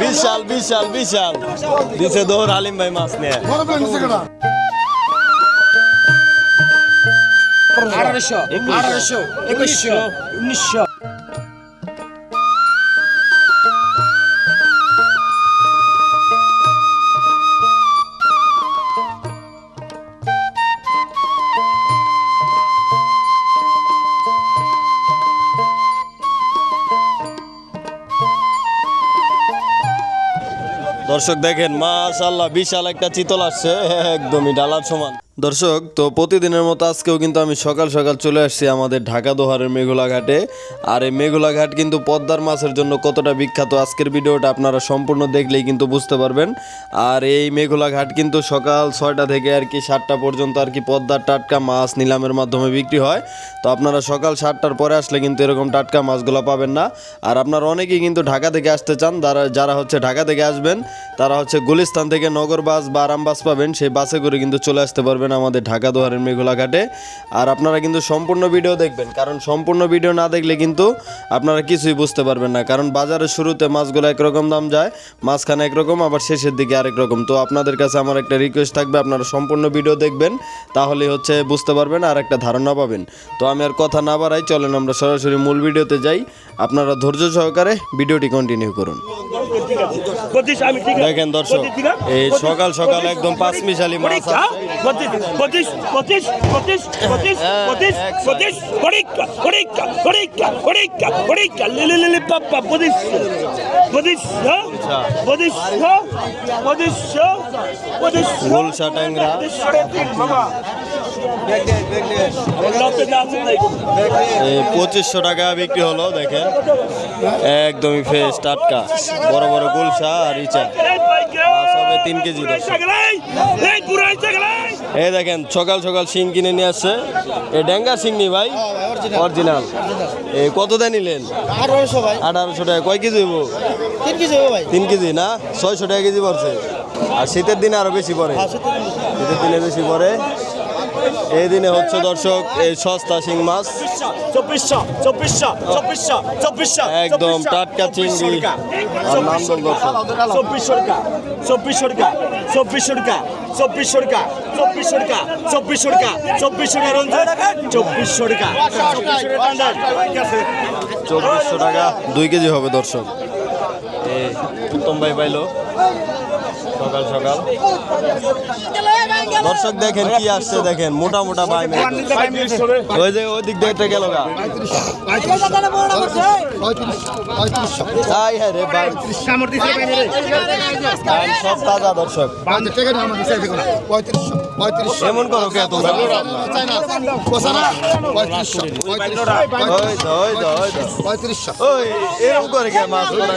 বিশাল বিশাল বিশাল। দিছে দৌড় আলিম ভাই মাছ নিয়ে। আঠারোশো আঠারোশো একুশশো। উনিশশো। দর্শক দেখেন মাশাল্লাহ বিশাল একটা চিতল আসছে একদমই ডালার সমান। দর্শক, তো প্রতিদিনের মতো আজকেও কিন্তু আমি সকাল সকাল চলে আসছি আমাদের ঢাকা দোহারের মেঘলা ঘাটে। আর এই মেঘলা ঘাট কিন্তু পদ্মার মাছের জন্য কতটা বিখ্যাত আজকের ভিডিওটা আপনারা সম্পূর্ণ দেখলেই কিন্তু বুঝতে পারবেন। আর এই মেঘলা ঘাট কিন্তু সকাল ছয়টা থেকে আর কি সাতটা পর্যন্ত আর কি পদ্মার টাটকা মাছ নিলামের মাধ্যমে বিক্রি হয়। তো আপনারা সকাল সাতটার পরে আসলে কিন্তু এরকম টাটকা মাছগুলো পাবেন না। আর আপনারা অনেকেই কিন্তু ঢাকা থেকে আসতে চান, যারা যারা হচ্ছে ঢাকা থেকে আসবেন, তারা হচ্ছে গুলিস্তান থেকে নগর বাস বা আরাম বাস পাবেন, সেই বাসে করে কিন্তু চলে আসতে পারবেন। আমাদের ঢাকা দোহারের মেঘলা ঘাটে। আর আপনারা কিন্তু সম্পূর্ণ ভিডিও দেখবেন, কারণ সম্পূর্ণ ভিডিও না দেখলে কিন্তু আপনারা কিছুই বুঝতে পারবেন না, কারণ বাজারের শুরুতে মাছগুলো একরকম দাম যায়, মাঝখানে একরকম, আবার শেষের দিকে আরেক রকম। তো আপনাদের কাছে আমার একটা রিকোয়েস্ট থাকবে, আপনারা সম্পূর্ণ ভিডিও দেখবেন তাহলে হচ্ছে বুঝতে পারবেন আর একটা ধারণা পাবেন। তো আমি আর কথা না বাড়াই, চলেন আমরা সরাসরি মূল ভিডিওতে যাই। আপনারা ধৈর্য সহকারে ভিডিওটি কন্টিনিউ করুন। পঁচিশ আমি ঠিক আছে। দেখেন দর্শক এই সকাল সকাল একদম পাঁচ মিশালি মাছ গুলশা ট্যাংরা। পঁচিশশো টাকা বিক্রি হলো দেখেন। একদমই ফ্রেশ টাটকা বড় বড় গুলশা আর ইচা। হবে তিন কেজি। এই দেখেন সকাল সকাল শিং কিনে নিয়ে আসছে। এ ড্যাঙ্গা শিং নি ভাই? অরিজিনাল। এ কত দেয় নিলেন? আঠারোশো ভাই। আঠারোশো টাকা। কয় কেজি হইব? তিন কেজি হবে ভাই। তিন কেজি না? ছয়শো টাকা কেজি পড়ছে। আর শীতের দিনে আরও বেশি পড়ে। শীতের দিনে বেশি পড়ে। এই দিনে হচ্ছে দর্শক এই সস্তা শিং মাছ। একদম টাটকা চিংড়ি। চব্বিশশো টাকা। চব্বিশশো টাকা। চব্বিশশো টাকা চব্বিশশো টাকা চব্বিশশো টাকা চব্বিশশো টাকা চব্বিশশো টাকা রঞ্জন চব্বিশশো টাকা চব্বিশশো টাকা। চব্বিশশো টাকা দুই কেজি হবে দর্শক। উত্তম ভাই পাইলো। সকাল সকাল। দর্শক দেখেন কি আসছে দেখেন মোটা মোটা ভাই। ওই যে ওই দিক দিয়ে গেল গা তাই হ্যাঁ রে ভাই ভাই, সব তাজা দর্শক। এমন করো কে তোমরা ওই এরকম করে কে মাছ ধরা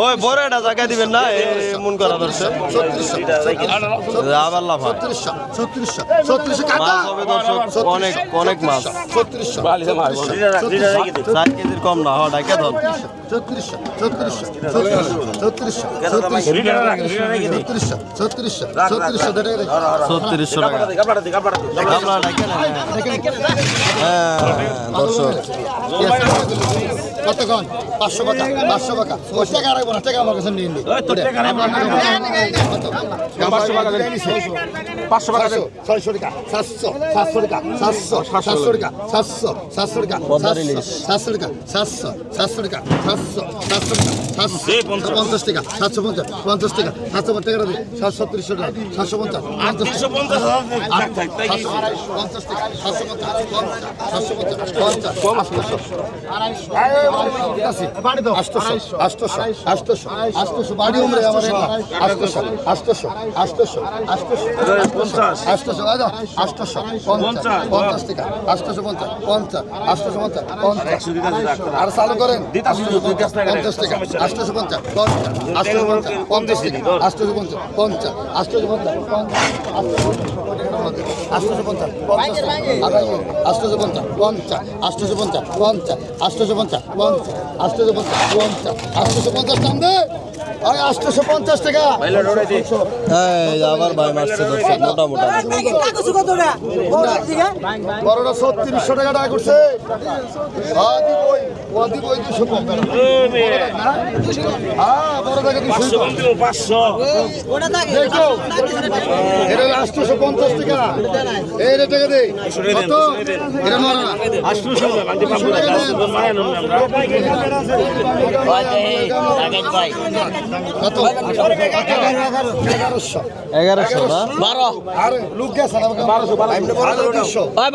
ওই বড় একটা জায়গা দিবেন না এমন করা দর্শক আবার মাছ হবে দর্শক, অনেক অনেক মাছ। চার কেজির কম না হ্যাঁ ডাকে ধর। ছত্রিশশো টাকা। হ্যাঁ দর্শক। কতক্ষণ পাঁচশো টাকা পাঁচশো টাকা ওই টাকা রাখব না টাকা আমার কাছে নিয়ে নি পাঁচশো টাকা ছয়শো টাকা সাতশো সাতশো টাকা সাতশো সাতশো টাকা সাতশো সাতশো টাকা। সাতশো টাকা সাতশো সাতশো টাকা সাতশো সাতশো টাকা সাতশো পঞ্চাশ টাকা সাতশো পঞ্চাশ পঞ্চাশ টাকা সাতশো পঞ্চাশ টাকা সাতশো তিরিশশো টাকা সাতশো পঞ্চাশ পঞ্চাশ টাকা সাতশো পঞ্চাশ পঞ্চাশ পঞ্চাশ আর চালু করেন পঞ্চাশ টাকা আটশোশো পঞ্চাশ পঞ্চাশ আটশোশো পঞ্চাশ পঞ্চাশ আটশোশো পঞ্চাশ আটশোশো পঞ্চাশ পঞ্চাশ আটশোশো পঞ্চাশ পঞ্চাশ আটশোশো পঞ্চাশ পঞ্চাশ আটশোশো পঞ্চাশ পঞ্চাশ পঞ্চাশ আটশোশো পঞ্চাশ। পঞ্চাশ আটশোশো পঞ্চাশ টান দে। আটশো পঞ্চাশ টাকা আবার ভাই মারছে দর্শক মোটামোটা বড়টা ছত্রিশশো টাকা টাকা করছে আটশোশো পঞ্চাশ টাকা এই রেটে দেয় আটশোশো কত? এগারোশো। এগারোশো না? বারো।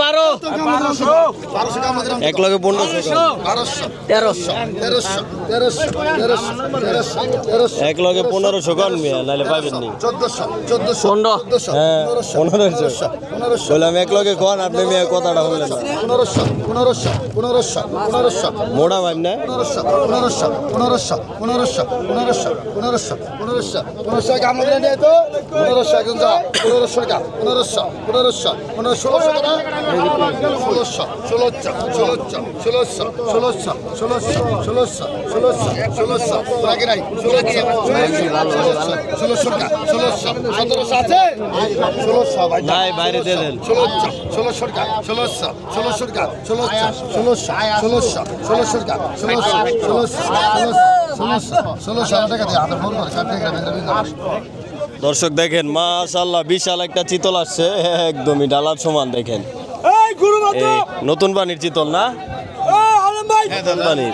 বারো। এক লগে পনেরোশো তেরোশো। এক লগে পনেরোশো কন মিয়া নাহলে পাইবেন নি। হ্যাঁ, পনেরোশো পনেরোশো। বললাম এক লগে কন আপনি মেয়ে কথাটা বললেন পনেরোশো পনেরোশো পনেরোশো পনেরোশো। মোড়া ভাই না? পনেরোশো পনেরোশো পনেরোশো পনেরোশো পনেরোশো পনেরোশো পনেরোশো পনেরোশো। টাকা আমাদের নিয়ে তো। পনেরোশো একজন যা পনেরোশো টাকা পনেরোশো পনেরোশো পনেরো ষোলোশো টাকা ষোলোশো ষোলোশো ষোলোশো ষোলোশো ষোলোশো ষোলোশো ষোলোশো ষোলোশো ষোলোশো রাগে নাই ষোলোশো ষোলোশো ষোলোশো টাকা ষোলোশো সতেরোশো আছে ষোলোশো ভাই বাইরে দেন ষোলোশো ষোলোশো টাকা ষোলোশো ষোলোশো টাকা ষোলোশো ষোলোশো ষোলোশো ষোলোশো টাকা ষোলোশো ষোলোশো ষোলোশো ষোলোশো টাকা দিয়ে হাতে ফোন করে কাটতে গেলে দর্শক দেখেন মাশাল্লাহ বিশাল একটা চিতল আসছে। একদমই ডালার সমান দেখেন। নতুন পানির চিতল না? আলম ভাই! নতুন পানির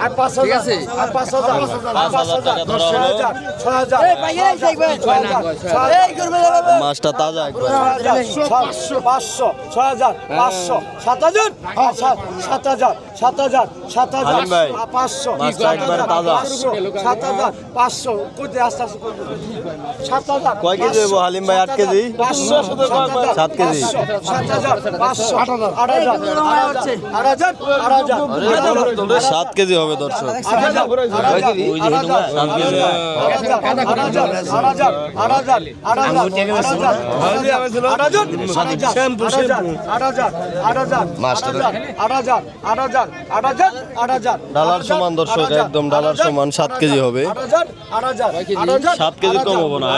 আছে ঠিক আছে পাঁচ হাজার ধরা হলো ছয় কয়, ছয় না। মাছটা তাজা পাঁচশো ছয় হাজার পাঁচশো সাত হাজার সাত হাজার সাত হাজার সাত হাজার হালিম ভাই, পাঁচশো সাত হাজার পাঁচশো করতে আস্তে আস্তে সাত হাজার কয় কেজি হইবো হালিম ভাই? আট কেজি? পাঁচশো সাত কেজি। সাত হাজার পাঁচশো আট হাজার আট হাজার আট হাজার আট হাজার সাত কেজি হবে হবে দর্শক ডালার সমান দর্শক একদম ডালার সমান সাত কেজি হবে সাত কেজি কম হব না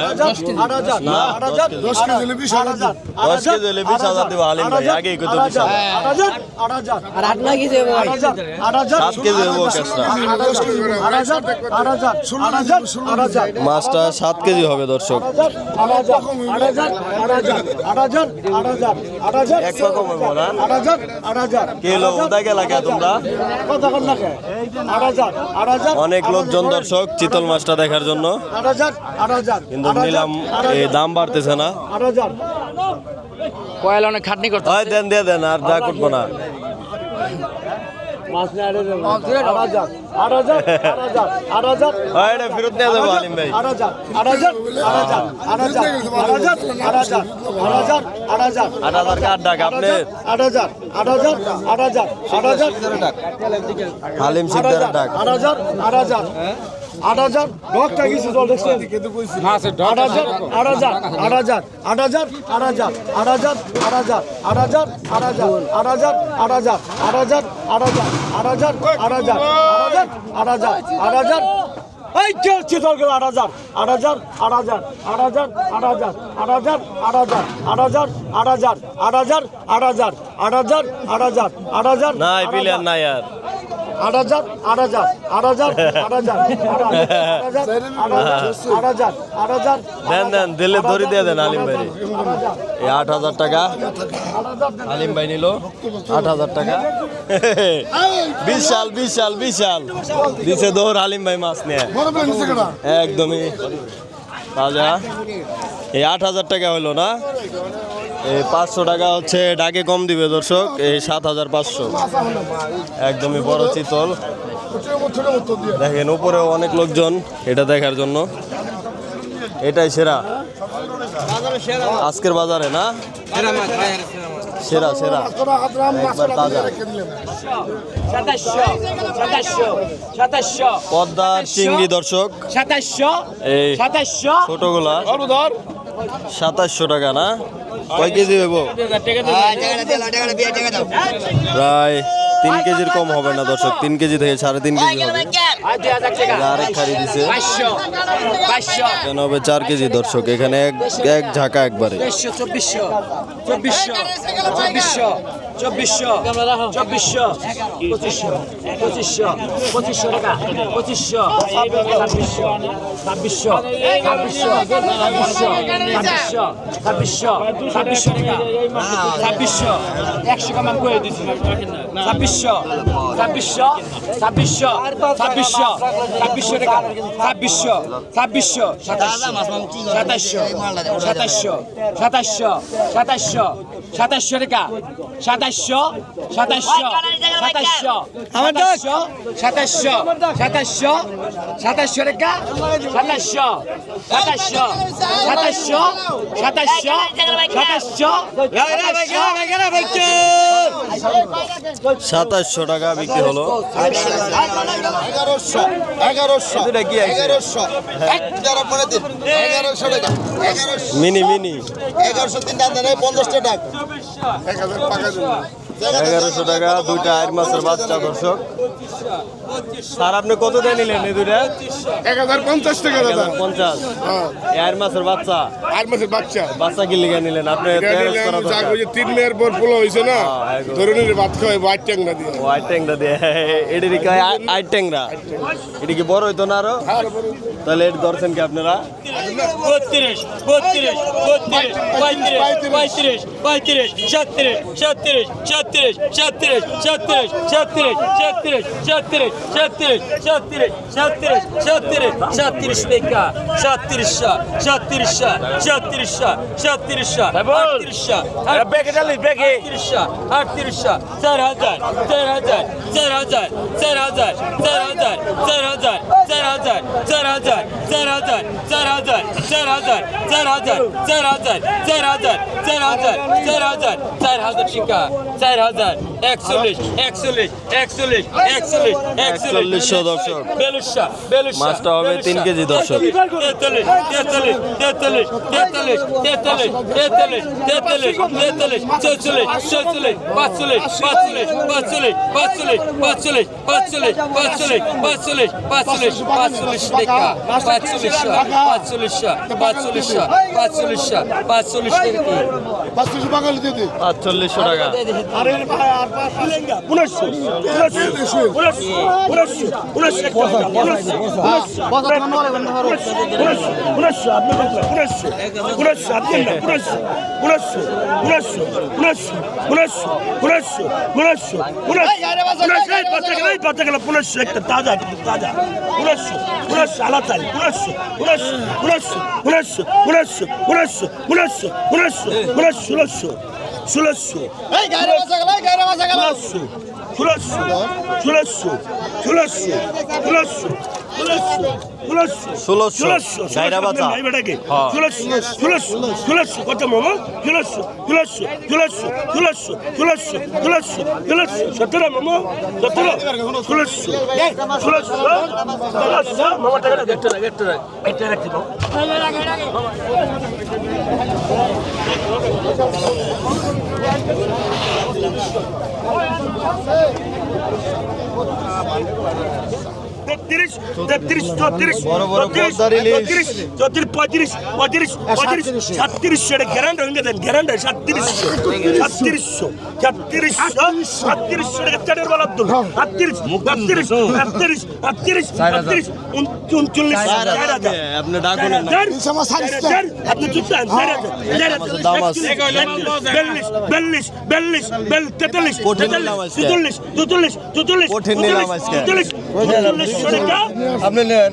দশ কেজি বিশ হাজার দেবো আলিম ভাই আগেই কত বিশ হাজার আট হাজার আট হাজার আট হাজার সাত কেজি হব মাছটা সাত কেজি হবে দর্শক অনেক লোকজন দর্শক চিতল মাছটা দেখার জন্য কিন্তু নিলাম এই দাম বাড়তেছে না কয়লা অনেক খাটনি করতে হয় দেন দিয়ে দেন আর যা করব না হয় ফেরত নিয়ে যাব হালিম ভাই আট হাজার কার ডাক আপনি হালিম সিকদারের ডাক আট হাজার আট হাজার আট হাজার ডকটা কিছু জল দেখছেন আট হাজার আট হাজার আট হাজার আট হাজার আট হাজার আট হাজার আট হাজার আট হাজার আট হাজার আট হাজার আট হাজার আট হাজার আট হাজার আট হাজার আট হাজার আট হাজার আট হাজার আট হাজার এই কে চিতল গেল আট হাজার আট হাজার আট হাজার আট হাজার আট হাজার আট হাজার আট হাজার আট হাজার আট হাজার আট হাজার আট হাজার আট হাজার আট হাজার আট হাজার নাই পিলিয়ার নাই আর আট হাজার আট হাজার আট হাজার হাজার দিলে দেন হালিম ভাই। আট হাজার টাকা হালিম ভাই নিল। আট হাজার টাকা। বিশাল বিশাল বিশাল। দিছে দৌড় হালিম ভাই মাছ নিয়ে। একদমই। তাজা এই আট হাজার টাকা হলো না? পাঁচশো টাকা হচ্ছে ডাকে কম দিবে দর্শক এই সাত হাজার পাঁচশো। একদমই বড় চিতল। দেখেন উপরেও অনেক লোকজন এটা দেখার জন্য। এটাই সেরা। আজকের বাজারে না? সেরা সেরা। একবার তাজা পদ্মার চিংড়ি দর্শক। এই ছোটগুলা। সাতাশশো টাকা না? কয় কেজি হইব? প্রায় তিন কেজির কম হবে না দর্শক তিন কেজি থেকে সাড়ে তিন কেজি হবে। টাকা। আরেক খাড়ি দিছে এখানে হবে চার কেজি দর্শক এখানে এক এক ঝাঁকা একবারে। চব্বিশশো। চব্বিশশো। চব্বিশশো। চব্বিশশো। চব্বিশশো। পঁচিশশো। পঁচিশশো। পঁচিশশো টাকা। পঁচিশশো। ছাব্বিশশো। ছাব্বিশশো। ছাব্বিশশো। ছাব্বিশশো। ছাব্বিশশো। ছাব্বিশশো। ছাব্বিশশো টাকা। ছাব্বিশশো। একশো কামান করে দিচ্ছি ছাব্বিশশো ছাব্বিশশো ছাব্বিশশো ছাব্বিশশো ছাব্বিশশো টাকা ছাব্বিশশো ছাব্বিশশো সাতাশশো সাতাশশো সাতাশশো সাতাশশো সাতাশশো টাকা সাতাশশো সাতাশশো সাতাশশো সাতাশশো সাতাশশো সাতাশশো সাতাশশো টাকা সাতাশশো সাতাশশো সাতাশশো সাতাশশো সাতাশশো সাতাশশো টাকা বিক্রি হলো। এগারোশো এগারোশো দুটা কি এগারোশো। টাকা। মিনি মিনি। এগারোশো তিন টাকা পঞ্চাশটা টাকা। এগারোশো টাকা দুইটা আট মাসের বাচ্চা দর্শক। স্যার আপনি কত দিয়ে নিলেন এই দুইটা? এক হাজার পঞ্চাশ টাকা দাদা। পঞ্চাশ। এই আয়ের মাছের বাচ্চা? আর মাসের বাচ্চা। বাচ্চা কি লিখে নিলেন? আপনি এটা তিন মেয়ের পর পোলো হয়েছে না? হ্যাঁ, একদম। ধরে নিলে ভাত খাওয়াই ভাত ট্যাংরা দিয়ে। হোয়াইট ট্যাংরা দিয়ে। এটির কি হয় আই ট্যাংরা? এটি কি বড় হইতো না আরও? তাহলে এটি ধরছেন কি আপনারা? বত্রিশ বত্রিশ বত্রিশ পঁয়ত্রিশ পঁয়ত্রিশ পঁয়ত্রিশ ছত্রিশ ছত্রিশ ছত্রিশ ছত্রিশ ছত্রিশ ছত্রিশ ছত্রিশ ছত্রিশ ছত্রিশ ছত্রিশ ছত্রিশ ছত্রিশ ছত্রিশ টাকা ছত্রিশশো ছত্রিশশো ছত্রিশশো ছত্রিশশো আটত্রিশশো আটত্রিশশো আটত্রিশশো চার হাজার চার হাজার চার হাজার চার হাজার চার হাজার চার হাজার চার হাজার চার হাজার চার হাজার চার হাজার চার হাজার চার হাজার একচল্লিশশো দর্শক। মাছটা হবে তিন কেজি দর্শক। তেতাল্লিশ তেতাল্লিশ তেতাল্লিশ তেতাল্লিশ তেতাল্লিশ তেতাল্লিশ তেতাল্লিশ তেতাল্লিশ চৌচল্লিশ চৌচল্লিশ পাঁচচল্লিশ পাঁচচল্লিশ পাঁচচল্লিশ পাঁচচল্লিশ পাঁচচল্লিশ পাঁচচল্লিশ পাঁচচল্লিশ পাঁচচল্লিশ পাঁচচল্লিশ পাঁচচল্লিশ টাকা পাঁচচল্লিশশো পাঁচচল্লিশশো পাঁচচল্লিশশো পাঁচচল্লিশশো পাঁচচল্লিশ টাকা বাঙালি পাঁচচল্লিশশো টাকা। উনিশশো উনিশশো উনিশশো উনিশশো উনিশশো উনিশশো আপনি উনিশশো উনিশশো আপনি উনিশশো উনিশশো উনিশশো উনিশশো উনিশশো উনিশশো উনিশশো উনিশশো পাতা গেল পাতা গেল উনিশশো একটা 플러스 플러스 플러스 플러스 ষোলোশো চাইরা বাচ্চা কত মামা ষোলোশো ষোলোশো ষোলোশো ষোলোশো ষোলোশো ষোলোশো ষোলোশো সতেরো মামা সতেরো ষোলোশো ষোলোশো ষোলোশো মামা টাকাটা দেখতে রাখ দেখতে রাখ এটা রাখছি মামা Thank you. ছত্রিশ তেত্রিশ চৌত্রিশ চৌত্রিশ চৌত্রিশ চৌত্রিশ পঁয়ত্রিশ পঁয়ত্রিশ পঁয়ত্রিশ সাতত্রিশশো এটা গ্যারান্ড রোহিঙ্গা দেন গ্যারান্ড সাতত্রিশশো সাতত্রিশশো সাতত্রিশশো সাতত্রিশশো টাকা চারের বল আব্দুল সাতত্রিশ সাতত্রিশ সাতত্রিশ সাতত্রিশ সাতত্রিশ উনচল্লিশ আপনি ডাকুন আপনি চুপ বেল্লিশ বেল্লিশ বেল্লিশ বেল তেতাল্লিশ তেতাল্লিশ চুতাল্লিশ চুতাল্লিশ চুতাল্লিশ চুতাল্লিশ চুতাল্লিশ আপনি? নেন।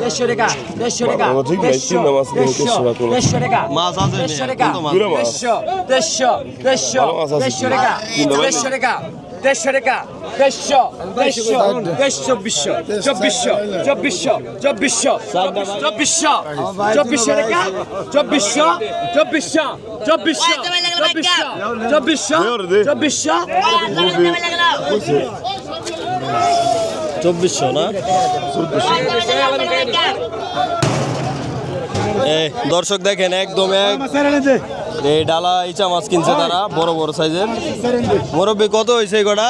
দেড়শো টাকা দেড়শো টাকা দেড়শো দেড়শো টাকা। দেড়শো টাকা দেড়শো। দেড়শো দেড়শো দেড়শো টাকা দেড়শো টাকা দেড়শো টাকা দেড়শো দেড়শো দেড়শো চব্বিশশো চব্বিশশো চব্বিশশো চব্বিশশো চব্বিশশো চব্বিশশো টাকা চব্বিশশো চব্বিশশো চব্বিশশো চব্বিশশো চব্বিশশো চব্বিশশো চব্বিশশো না? দর্শক দেখেন একদম এক এই ডালা ইচা মাছ কিনছে তারা বড় বড় সাইজের। মুরব্বী কত হয়েছে কটা?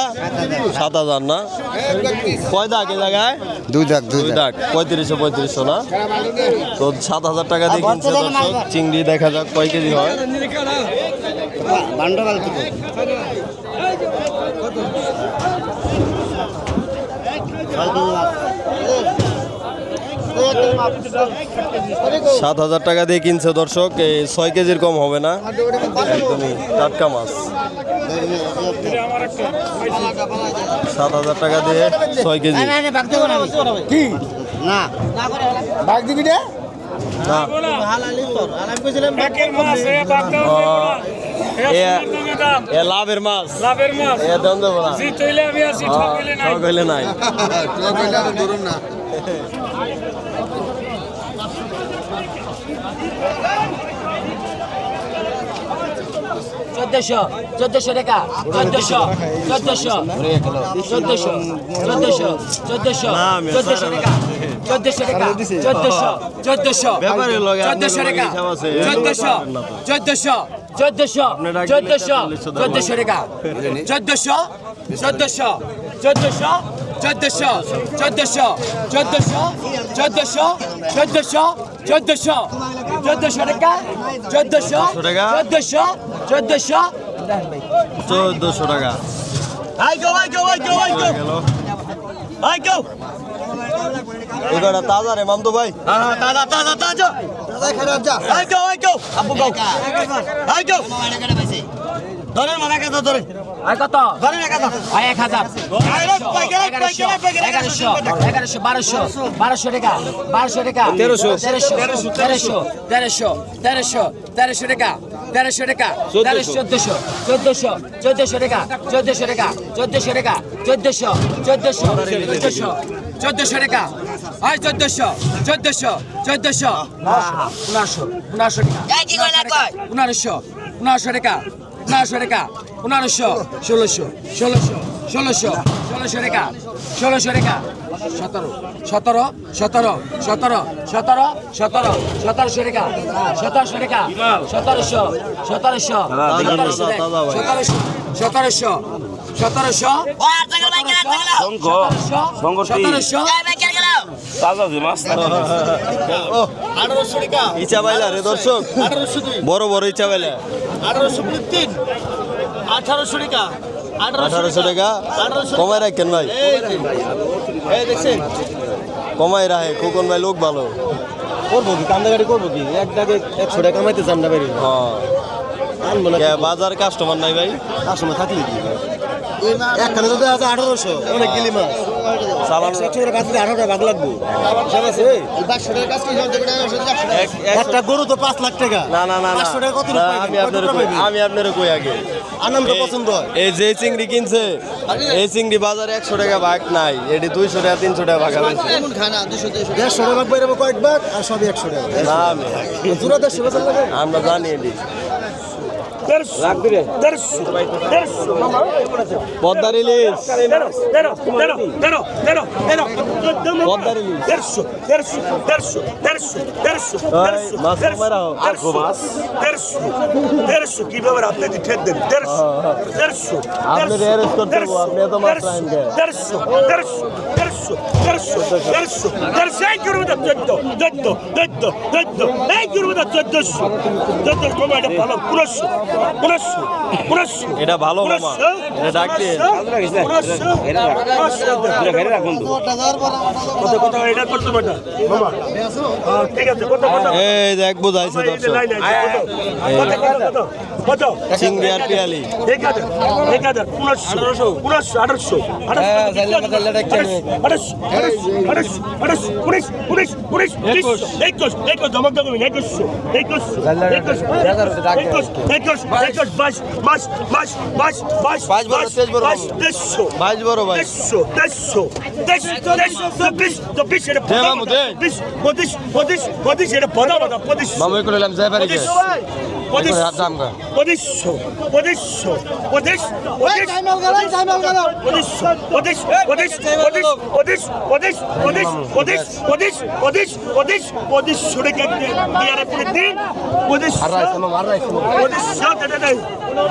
সাত হাজার না? কয় দাগ এই জায়গায়? দুই দাগ দুই দুই দাগ। পঁয়ত্রিশশো পঁয়ত্রিশশো না? তো সাত হাজার টাকা দিয়ে কিনছে দর্শক। চিংড়ি দেখা যাক কয় কেজি হয়। সাত হাজার টাকা দিয়ে কিনছে দর্শক এই ছয় কেজির কম হবে না। একদমই টাটকা মাছ। সাত হাজার টাকা দিয়ে ছয় কেজি। না। এ- এ লাভের মাছ। লাভের মাছ। এ দাম দেবো না জি তৈলে আমি আছি ঠক হইলে নাই। ঠক হইলে নাই ধরুন না। চোদ্দশো চোদ্দশো টাকা। চোদ্দশো চোদ্দশো চোদ্দশো চোদ্দশো চোদ্দশো চোদ্দশো টাকা। চোদ্দশো টাকা চোদ্দশো চোদ্দশো। চোদ্দশো টাকা। লগে হিসাব আছে। চোদ্দশো চোদ্দশো। চোদ্দশো চোদ্দশো। চোদ্দশো টাকা। চোদ্দশো চোদ্দশো চোদ্দশো চোদ্দশো চোদ্দশো চোদ্দশো চোদ্দশো চোদ্দশো চোদ্দশো চোদ্দশো টাকা চোদ্দশো? চোদ্দশো চোদ্দশো চোদ্দশো। টাকা। আই গো আই গো আই গো আই গো। আই গো। এই কটা তাজা রে মামতো ভাই। হ্যাঁ তাজা তাজা তাজা। দাদা খারাপ যা আই গো আই গো আব্বু গো আই গো ধরেন মাথা কাটা ধরে। আর কত? ধরেন এক হাজার আর এক হাজার। এগারোশো এগারোশো বারোশো বারোশো টাকা বারোশো টাকা তেরোশো। তেরোশো তেরোশো তেরোশো তেরোশো তেরোশো টাকা তেরোশো টাকা তেরোশো চোদ্দশো চোদ্দশো চোদ্দশো টাকা চোদ্দশো টাকা চোদ্দশো টাকা চোদ্দশো চোদ্দশো চোদ্দশো চোদ্দশো টাকা। আর চোদ্দশো চোদ্দশো চোদ্দশো। পনেরোশো পনেরোশো টাকা। পনেরোশো পনেরোশো টাকা পনেরোশো টাকা পনেরোশো ষোলোশো ষোলোশো ষোলোশো ষোলোশো টাকা ষোলোশো টাকা। সতেরো সতেরো সতেরো সতেরো সতেরো সতেরো সতেরোশো টাকা সতেরোশো টাকা সতেরোশো সতেরোশো সতেরোশো সতেরোশো সতেরোশো সতেরোশো। সতেরোশো। ইচা বাইলা রে দর্শক। বড় বড় ইচা বাইলা আঠারোশো তিন আঠারোশো টাকা। আঠারোশো টাকা। কমাই রাখেন ভাই। রাখে খোকন লোক ভালো। করব কি? কান্দাগাড়ি করব কি? এক দাগে একশো টাকা কামাইতে চান না হ্যাঁ। আনব না কে বাজার কাস্টমার নাই ভাই? কাস্টমার থাকলে কি? একটা আমি আপনার কই আগে? এই যে চিংড়ি কিনছে এই চিংড়ি বাজারে একশো টাকা ভাগ নাই। এটি দুইশো টাকা তিনশো টাকা ভাগ আছে টাকা। কয়েক আর সবই একশো টাকা। আমরা জানি এটি। পদ্মা রিলিজ আপনি terzo, terzo, terzo, terzo, en yürüdü döndü, döndü, döndü, döndü, en yürüdü döndü su. Döndü kuma ile palam, burası, burası, burası. এটা ভালো মামা এটা ডাক দিয়ে burası, burası, কত কত এটা করতে পারবে মামা ঠিক আছে কত কত এই দেখ বুঝাইছে দর্শক কত কত কত চিংড়ি আর পিয়ালি ঠিক আছে ঠিক আছে 1500 1500 1800 1800 মামু করে এলাম যাই পারি পঁচিশশো পঁচিশশো পঁচিশ পঁচিশ পঁচিশ পঁচিশ পঁচিশ পঁচিশ পঁচিশ পঁচিশ পঁচিশ পঁচিশ পঁচিশ পঁচিশ পঁচিশ সুরে কেটে দিয়ে পঁচিশ পঁচিশ পঁচিশ